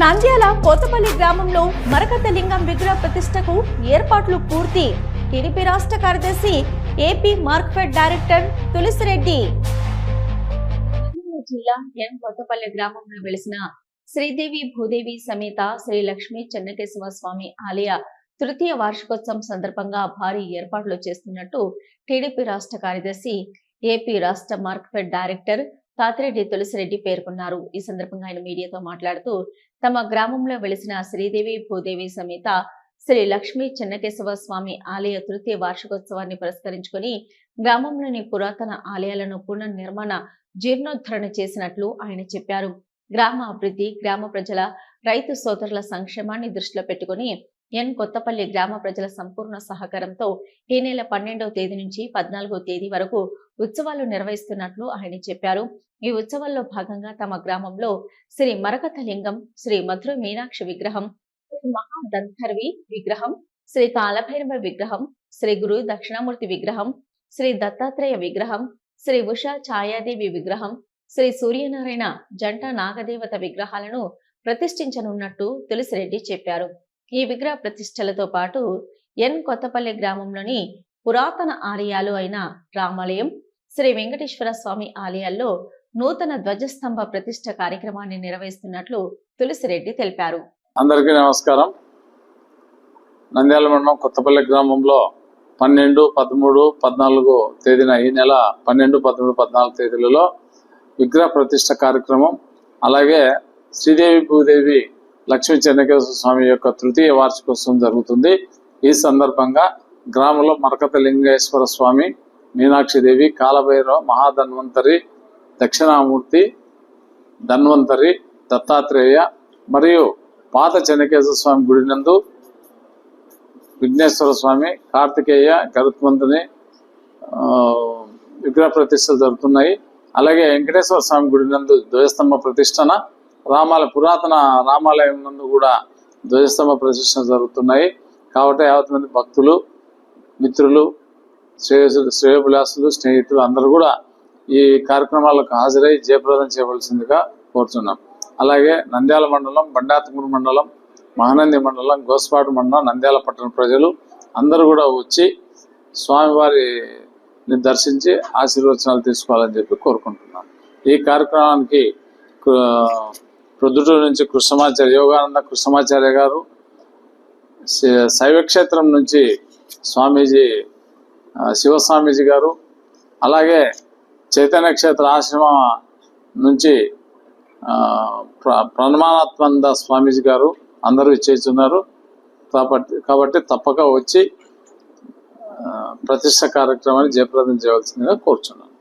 నంద్యాల కోతపల్లి గ్రామంలో మరకత లింగం విగ్రహ ప్రతిష్టకు ఏర్పాట్లు పూర్తి. టీడీపీ రాష్ట్ర కార్యదర్శి ఏపీ మార్క్ఫెడ్ డైరెక్టర్ తులసిరెడ్డి. జిల్లా ఎన్ కొత్తపల్లి గ్రామంలో వెలిసిన శ్రీదేవి భూదేవి సమేత శ్రీ లక్ష్మీ చెన్నకేశవ స్వామి ఆలయ తృతీయ వార్షికోత్సవం సందర్భంగా భారీ ఏర్పాట్లు చేస్తున్నట్టు టీడీపీ రాష్ట్ర కార్యదర్శి ఏపీ రాష్ట్ర మార్క్ఫెడ్ డైరెక్టర్ తాతిరెడ్డి తులసిరెడ్డి పేర్కొన్నారు. ఈ సందర్భంగా ఆయన మీడియాతో మాట్లాడుతూ తమ గ్రామంలో వెలిసిన శ్రీదేవి భూదేవి సమేత శ్రీ లక్ష్మీ చెన్నకేశవ స్వామి ఆలయ తృతీయ వార్షికోత్సవాన్ని పురస్కరించుకొని గ్రామంలోని పురాతన ఆలయాలను పునర్నిర్మాణ జీర్ణోద్ధరణ చేసినట్లు ఆయన చెప్పారు. గ్రామ అభివృద్ధి గ్రామ ప్రజల రైతు సోదరుల సంక్షేమాన్ని దృష్టిలో పెట్టుకుని ఎన్ కొత్తపల్లి గ్రామ ప్రజల సంపూర్ణ సహకారంతో ఈ నెల పన్నెండవ తేదీ నుంచి పద్నాలుగో తేదీ వరకు ఉత్సవాలు నిర్వహిస్తున్నట్లు ఆయన చెప్పారు. ఈ ఉత్సవాల్లో భాగంగా తమ గ్రామంలో శ్రీ మరకత లింగం శ్రీ మధుర మీనాక్షి విగ్రహం శ్రీ మహాదంతర్వి విగ్రహం శ్రీ కాలభైరవ విగ్రహం శ్రీ గురు దక్షిణామూర్తి విగ్రహం శ్రీ దత్తాత్రేయ విగ్రహం శ్రీ ఉషా ఛాయాదేవి విగ్రహం శ్రీ సూర్యనారాయణ జంట నాగదేవత విగ్రహాలను ప్రతిష్ఠించనున్నట్టు తులసిరెడ్డి చెప్పారు. ఈ విగ్రహ ప్రతిష్టలతో పాటు ఎన్ కొత్తపల్లి గ్రామంలోని పురాతన ఆలయాలు అయిన రామాలయం శ్రీ వెంకటేశ్వర స్వామి ఆలయాల్లో నూతన ధ్వజస్తంభ ప్రతిష్ట కార్యక్రమాన్ని నిర్వహిస్తున్నట్లు తులసిరెడ్డి తెలిపారు. అందరికీ నమస్కారం. నంద్యాల మండలం కొత్తపల్లి గ్రామంలో పన్నెండు పదమూడు పద్నాలుగు తేదీన ఈ నెల పన్నెండు పదమూడు పద్నాలుగు తేదీలలో విగ్రహ ప్రతిష్ట కార్యక్రమం అలాగే శ్రీదేవి భూదేవి లక్ష్మీ చెన్నకేశ్వర స్వామి యొక్క తృతీయ వార్షికోత్సవం జరుగుతుంది. ఈ సందర్భంగా గ్రామంలో మరకత లింగేశ్వర స్వామి మీనాక్షిదేవి కాలభైరవ మహాధన్వంతరి దక్షిణామూర్తి ధన్వంతరి దత్తాత్రేయ మరియు పాత చెన్నకేశ్వర స్వామి గుడి నందు విఘ్నేశ్వర స్వామి కార్తికేయ గరుత్మంతుని విగ్రహ ప్రతిష్టలు జరుగుతున్నాయి. అలాగే వెంకటేశ్వర స్వామి గుడి నందు ధ్వజస్తంభ ప్రతిష్టన రామాల పురాతన రామాలయం నందు కూడా ధ్వజస్తంభ ప్రదర్శన జరుగుతున్నాయి. కాబట్టి యావత్ మంది భక్తులు మిత్రులు శ్రేయసులు శ్రేయోభిలాసులు స్నేహితులు అందరూ కూడా ఈ కార్యక్రమాలకు హాజరై జయప్రదం చేయవలసిందిగా కోరుతున్నాం అలాగే నంద్యాల మండలం బండాతమూరు మండలం మహానంది మండలం గోస్పాడు మండలం నంద్యాల పట్టణ ప్రజలు అందరూ కూడా వచ్చి స్వామివారిని దర్శించి ఆశీర్వచనాలు తీసుకోవాలని చెప్పి కోరుకుంటున్నాం. ఈ కార్యక్రమానికి ప్రొద్దుటూరు నుంచి కృష్ణమాచార్య యోగానంద కృష్ణమాచార్య గారు శ- శైవక్షేత్రం నుంచి స్వామీజీ శివస్వామీజీ గారు అలాగే చైతన్య క్షేత్ర ఆశ్రమ నుంచి ప్ర ప్రణమానాత్మంద స్వామీజీ గారు అందరూ ఇచ్చేస్తున్నారు కాబట్టి కాబట్టి తప్పక వచ్చి ప్రతిష్ట కార్యక్రమాన్ని జయప్రదం చేయవలసిందిగా కోరుచున్నాను.